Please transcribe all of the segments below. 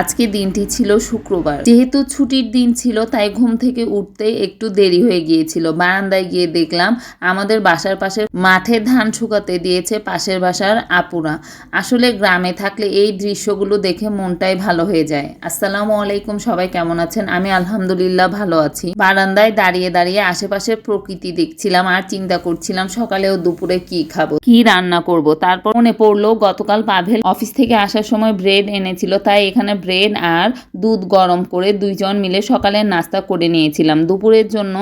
আজকে দিনটি ছিল শুক্রবার। যেহেতু ছুটির দিন ছিল, তাই ঘুম থেকে উঠতে একটু দেরি হয়ে গিয়েছিল। বারান্দায় গিয়ে দেখলাম, আমাদের বাসার পাশে মাঠে ধান শুকাতে দিয়েছে পাশের বাসার আপুরা। আসলে গ্রামে থাকলে এই দৃশ্যগুলো দেখে মনটাই ভালো হয়ে যায়। আসসালামু আলাইকুম, সবাই কেমন আছেন? আমি আলহামদুলিল্লাহ ভালো আছি। বারান্দায় দাঁড়িয়ে দাঁড়িয়ে আশেপাশের প্রকৃতি দেখছিলাম আর চিন্তা করছিলাম, সকালে ও দুপুরে কি খাব, কি রান্না করব? তারপর মনে পড়ল, গতকাল পাভেল অফিস থেকে আসার সময় ব্রেড এনেছিল, তাই এখানে ব্রেড আর দুধ গরম করে দুইজন মিলে সকালের নাস্তা করে নিয়েছিলাম। দুপুরের জন্য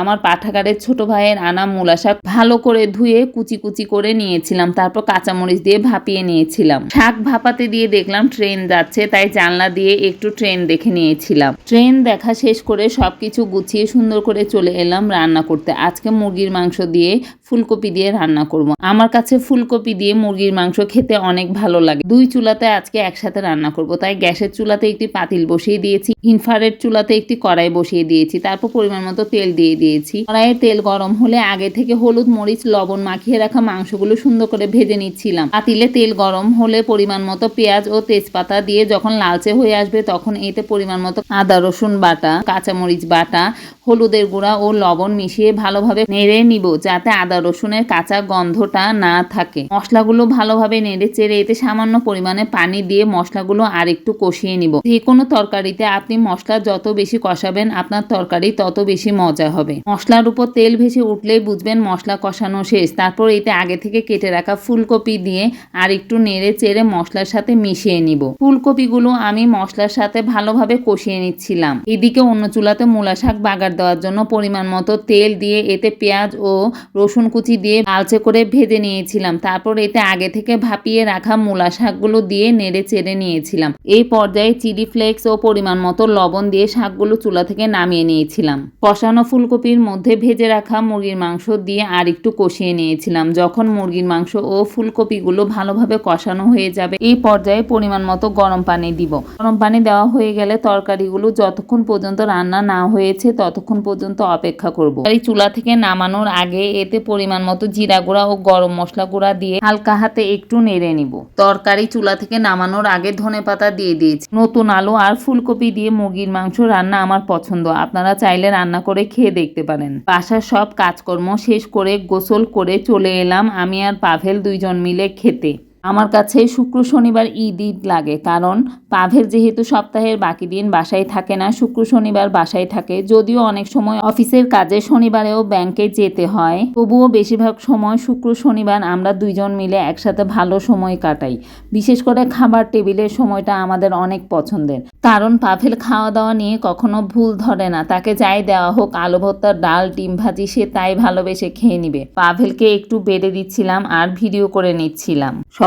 আমার পাঠাগারের ছোট ভাইয়ের আনা মূলা শাক ভালো করে ধুয়ে কুচি কুচি করে নিয়েছিলাম। তারপর কাঁচামরিচ দিয়ে ভাপিয়ে নিয়েছিলাম। শাক ভাপাতে দিয়ে দেখলাম ট্রেন যাচ্ছে, তাই জানলা দিয়ে একটু ট্রেন দেখে নিয়েছিলাম। ট্রেন দেখা শেষ করে সবকিছু গুছিয়ে সুন্দর করে চলে এলাম রান্না করতে। আজকে মুরগির মাংস দিয়ে ফুলকপি দিয়ে রান্না করব। আমার কাছে ফুলকপি দিয়ে মুরগির মাংস খেতে অনেক ভালো লাগে। দুই চুলাতে আজকে একসাথে রান্না করব, তাই গ্যাসের চুলাতে একটি পাতিল বসিয়ে দিয়েছি। ইনফ্রারেড চুলাতে একটি কড়াই বসিয়ে দিয়েছি। তারপর পরিমাণ মতো তেল দিয়ে দিয়েছি। কড়াইয়ের তেল গরম হলে আগে থেকে হলুদ, মরিচ, লবণ মাখিয়ে রাখা মাংসগুলো সুন্দর করে ভেজে নিচ্ছিলাম। পাতিলে তেল গরম হলে পরিমাণ মতো পেঁয়াজ ও তেজপাতা দিয়ে যখন লালচে হয়ে আসবে তখন এতে পরিমাণ মতো আদা, রসুন বাটা, কাঁচামরিচ বাটা, হলুদের গুঁড়া ও লবণ মিশিয়ে ভালোভাবে নেড়ে নিব যাতে আদা, রসুনের কাঁচা গন্ধটা না থাকে। মশলাগুলো ভালোভাবে নেড়ে চেড়ে এতে সামান্য পরিমাণে পানি দিয়ে মশলাগুলো আর একটু কষিয়ে নিব। যে কোনো তরকারিতে আপনি মশলা যত বেশি কষাবেন, আপনার তরকারি তত বেশি মজা হবে। মশলার উপর তেল ভেসে উঠলেই বুঝবেন মশলা কষানো শেষ। তারপর এতে আগে থেকে কেটে রাখা ফুলকপি দিয়ে আর একটু নেড়ে চেড়ে মশলার সাথে মিশিয়ে নিব। ফুলকপিগুলো আমি মশলার সাথে ভালোভাবে কষিয়ে নিচ্ছিলাম। এদিকে অন্য চুলাতে মূলা শাক বাগার দেওয়ার জন্য পরিমাণ মতো তেল দিয়ে এতে পেঁয়াজ ও রসুন কুচি দিয়ে লালচে করে ভেজে নিয়েছিলাম। তারপর এতে আগে থেকে ভাপিয়ে রাখা মূলা শাকগুলো দিয়ে নেড়ে চেড়ে নিয়েছিলাম। এই পর্যায়ে চিলি ফ্লেক্স ও পরিমাণ মতো লবণ দিয়ে শাকগুলো চুলা থেকে নামিয়ে নিয়েছিলাম। কষানো ফুলকপির মধ্যে ভেজে রাখা মুরগির মাংস দিয়ে আর একটু কষিয়ে নিয়েছিলাম। যখন মুরগির মাংস ও ফুলকপিগুলো ভালোভাবে কষানো হয়ে যাবে, এই পর্যায়ে পরিমাণ মতো গরম পানি দিব। গরম পানি দেওয়া হয়ে গেলে তরকারিগুলো যতক্ষণ পর্যন্ত রান্না না হয়েছে ততক্ষণ পর্যন্ত অপেক্ষা করব। এই চুলা থেকে নামানোর আগে এতে পরিমাণ মতো জিরা গুঁড়া ও গরম মশলা গুঁড়া দিয়ে হালকা হাতে একটু নেড়ে নিব। তরকারি চুলা থেকে নামানোর আগে ধনে পাতা দিয়ে দিয়েছি নতুন আলু আর ফুলকপি দিয়ে মুরগির মাংস রান্না আমার পছন্দ। আপনারা চাইলে রান্না করে খেয়ে দেখতে পারেন। বাসার সব কাজকর্ম শেষ করে গোসল করে চলে এলাম আমি আর পাভেল দুইজন মিলে খেতে। আমার কাছে শুক্র, শনিবার ঈদ ঈদ লাগে। কারণ পাভের যেহেতু সপ্তাহের বাকি দিন বাসায় থাকে না, শুক্র, শনিবার বাসায় থাকে। যদিও অনেক সময় অফিসের কাজে শনিবারেও ব্যাংকে যেতে হয়। তবুও বেশিরভাগ সময় শুক্র, শনিবার আমরা দুইজন মিলে একসাথে ভালো সময় কাটাই। বিশেষ করে খাবার টেবিলের সময়টা আমাদের অনেক পছন্দের। কারণ পাভেল খাওয়া দাওয়া নিয়ে কখনো ভুল ধরে না। তাকে যাই দেওয়া হোক, আলু ভর্তা, ডাল, ডিম ভাজি, সে তাই ভালোবেসে খেয়ে নিবে। পাভেলকে একটু বেড়ে দিচ্ছিলাম আর ভিডিও করে নিচ্ছিলাম।